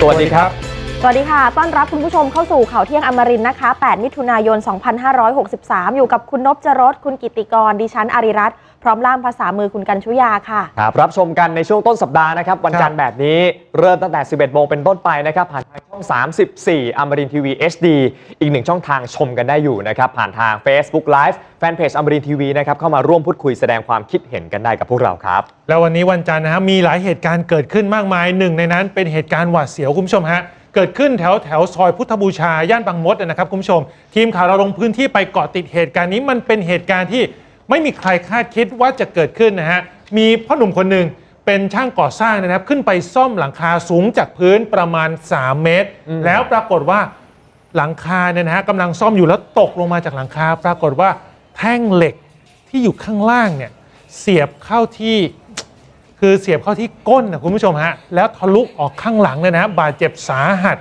สวัสดีครับ สวัสดีค่ะ ต้อนรับคุณผู้ชมเข้าสู่ข่าวเที่ยงอมรินนะคะ 8 มิถุนายน 2563 อยู่กับคุณนพจรสคุณกิติกร ดิฉันอาริรัตน์ ร้อมล่ามภาษามือคุณกัญชุยาค่ะ ครับรับชมกันในช่วงต้นสัปดาห์นะครับวันจันทร์แบบนี้เริ่มตั้งแต่ 11โมงเป็นต้นไปนะครับผ่านทางช่อง 34อมรินทีวี HD อีกหนึ่งช่องทางชมกันได้อยู่นะครับผ่านทาง Facebook Live แฟนเพจอมรินทีวีนะครับเข้ามาร่วมพูดคุยแสดงความคิดเห็นกันได้กับพวกเราครับ แล้ววันนี้วันจันทร์นะฮะมีหลายเหตุการณ์เกิดขึ้นมากมายหนึ่งในนั้นเป็นเหตุการณ์หวาดเสียวคุณผู้ชมฮะเกิดขึ้นแถวแถวซอยพุทธบูชาย่านบางมดนะครับคุณผู้ชม ทีมข่าวเราลงพื้นที่ไปเกาะติดเหตุการณ์นี้มันเป็นเหตุการณ์ที่ ไม่มีใครคาดคิดว่าจะเกิดขึ้นนะฮะ มีพ่อหนุ่มคนหนึ่งเป็นช่างก่อสร้างนะครับ ขึ้นไปซ่อมหลังคาสูงจากพื้นประมาณ 3 เมตรอืมแล้วปรากฏว่าหลังคาเนี่ยนะฮะกำลังซ่อมอยู่แล้วตกลงมาจากหลังคา ปรากฏว่าแท่งเหล็กที่อยู่ข้างล่างเนี่ยเสียบเข้าที่คือเสียบเข้าที่ก้นนะคุณผู้ชมฮะแล้วทะลุออกข้างหลังเลยนะฮะบาดเจ็บสาหัส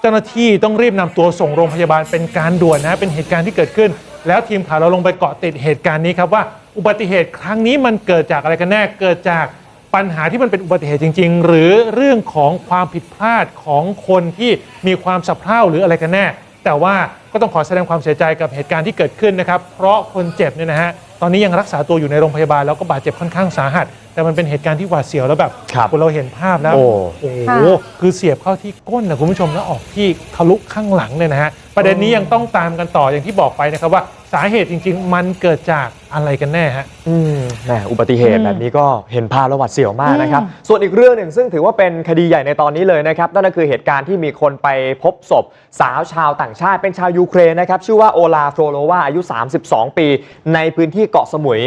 เจ้าหน้าที่ต้องรีบนำตัวส่งโรงพยาบาลเป็นการด่วนนะฮะเป็นเหตุการณ์ที่เกิดขึ้น แล้วทีมข่าวเราลงไปเกาะติดเหตุการณ์นี้ครับว่าอุบัติเหตุครั้งนี้มันเกิดจากอะไรกันแน่เกิดจากปัญหาที่มันเป็นอุบัติเหตุจริง ๆ หรือเรื่องของความผิดพลาดของคนที่มีความสับเพร่าหรืออะไรกันแน่ แต่ว่าก็ต้องขอแสดงความเสียใจกับเหตุการณ์ที่เกิดขึ้นนะครับเพราะคนเจ็บเนี่ยนะฮะตอนนี้ยังรักษาตัวอยู่ในโรงพยาบาลแล้วก็บาดเจ็บค่อนข้างสาหัส แต่มันเป็นเหตุการณ์ที่หวาดเสียวแล้วแบบครับณเราเห็นภาพแล้วโอ้ โอ้โหค่ะคือเสียบเข้าที่ก้นนะคุณผู้ชมแล้วออกที่ทะลุข้างหลังเนี่ยนะฮะประเด็นนี้ยังต้องตามกันต่ออย่างที่บอกไปนะครับว่า สาเหตุจริง ๆ มันเกิดจากอะไรกันแน่ฮะ อืมแหมอุบัติเหตุอืมแบบนี้ก็เห็นภาพแล้วหวาดเสียวมากนะครับอืมส่วนอีกเรื่องหนึ่งซึ่งถือว่าเป็นคดีใหญ่ในตอนนี้เลยนะครับ นั่นก็คือเหตุการณ์ที่มีคนไปพบศพ สาวชาวต่างชาติเป็นชาวยูเครนนะครับ ชื่อว่าโอลาโฟโลวาอายุ 32 ปี ในพื้นที่เกาะสมุย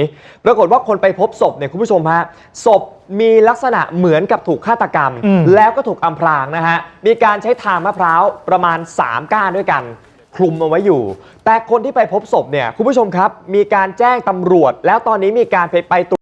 ปรากฏว่าคนไปพบศพเนี่ยคุณผู้ชมฮะศพมีลักษณะเหมือนกับถูกฆาตกรรมอืมแล้วก็ถูกอำพรางนะฮะมีการใช้ทางมะพร้าวประมาณ 3 ก้านด้วยกัน คลุมเอาไว้อยู่ แต่คนที่ไปพบศพเนี่ยคุณผู้ชมครับ มีการแจ้งตำรวจ แล้วตอนนี้มีการไปไปตรวจ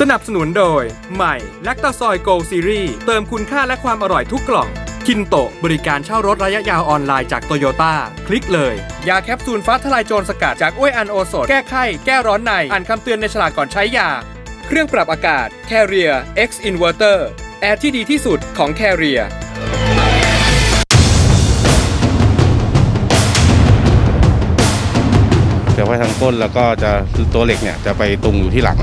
สนับสนุนโดย ใหม่แลคตาซอยโกลซีรีส์เติมคุณค่าและความอร่อยทุกกล่อง คินโตะบริการเช่ารถระยะยาวออนไลน์จากโตโยต้า คลิกเลย ยาแคปซูลฟ้าทลายโจรสกัดจากอ้วยอันโอสถ แก้ไข้ แก้ร้อนใน อ่านคำเตือนในฉลากก่อนใช้ยา เครื่องปรับอากาศ Carrier X Inverter แอร์ที่ดีที่สุดของ Carrier เสียวไปทางก้นแล้วก็จะตัวเหล็กเนี่ยจะไปตรงอยู่ที่หลัง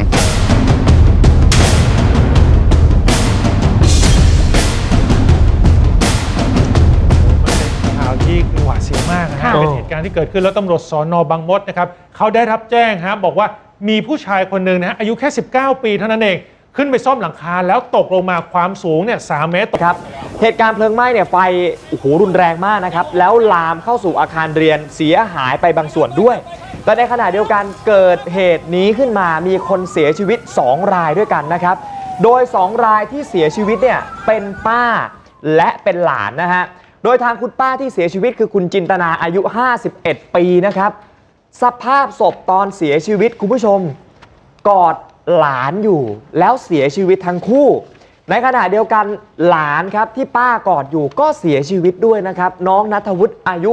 ณ์ที่เกิดขึ้นแล้วตำรวจสอนอบางมดนะครับเขาได้รับแจ้งฮะบอกว่ามีผู้ชายคนหนึ่งนะฮะอายุแค่ 19 ปีเท่านั้นเองขึ้นไปซ่อมหลังคาแล้วตกลงมาความสูงเนี่ยสามเมตรครับ เหตุการณ์เพลิงไหม้เนี่ยไฟโอ้โหรุนแรงมากนะครับ แล้วลามเข้าสู่อาคารเรียนเสียหายไปบางส่วนด้วย แต่ในขณะเดียวกันเกิดเหตุนี้ขึ้นมามีคนเสียชีวิต 2 รายด้วยกันนะครับ โดย 2 รายที่เสียชีวิตเนี่ยเป็นป้าและเป็นหลานนะฮะ โดยทางคุณป้าที่เสียชีวิตคือคุณจินตนาอายุ 51 ปีนะครับ สภาพศพตอนเสียชีวิตคุณผู้ชม กอดหลานอยู่แล้วเสียชีวิตทั้งคู่ ในขณะเดียวกันหลานครับที่ป้ากอดอยู่ก็เสียชีวิตด้วยนะครับ น้องนัทวุฒิอายุ